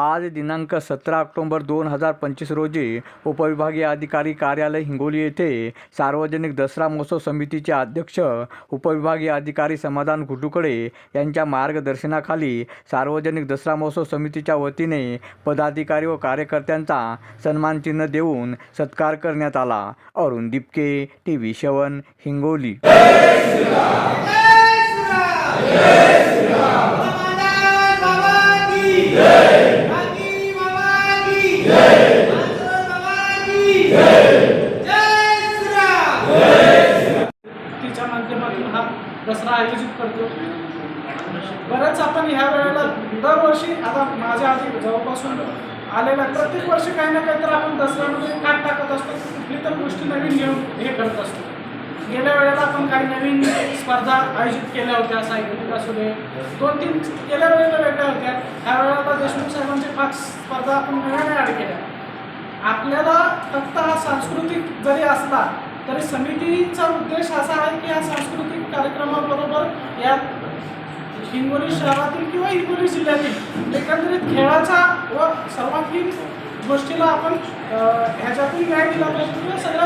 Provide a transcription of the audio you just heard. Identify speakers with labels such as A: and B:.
A: आज दिनांक सतरा ऑक्टोंबर दोन हजार पंचवीस रोजी उपविभागीय अधिकारी कार्यालय हिंगोली येथे सार्वजनिक दसरा महोत्सव समितीचे अध्यक्ष उपविभागीय अधिकारी समाधान घुटुकडे यांच्या मार्गदर्शनाखाली सार्वजनिक दसरा महोत्सव समितीच्या वतीने पदाधिकारी व कार्यकर्त्यांचा सन्मानचिन्ह देऊन सत्कार करण्यात आला. अरुण दिपके टी व्ही शवन हिंगोली.
B: तिच्या माध्यमातून हा दसरा आयोजित करतो. बरंच आपण ह्या वेळेला दरवर्षी आता माझ्या आधी जवळपासून आलेल्या प्रत्येक वर्षी काही ना काही तर आपण दसऱ्यामध्ये काट टाकत असतो. कुठली तर गोष्टी नवीन घेऊन हे करत असतो. गेल्या वेळेला आपण काही नवीन स्पर्धा आयोजित केल्या होत्या साहित्यिक असू दे दोन तीन गेल्या वेळेला वेगळ्या होत्या. ह्या वेळेला देशमुख साहेबांच्या पाच स्पर्धा आपण नव्याने ॲड केल्या. आपल्याला फक्त हा सांस्कृतिक जरी असला तरी समितीचा उद्देश असा आहे की या सांस्कृतिक कार्यक्रमाबरोबर या हिंगोली शहरातील किंवा हिंगोली जिल्ह्यातील एकंदरीत खेळाचा व सर्वांगीण गोष्टीला आपण ह्याच्यातून न्याय दिला पाहिजे किंवा सगळ्या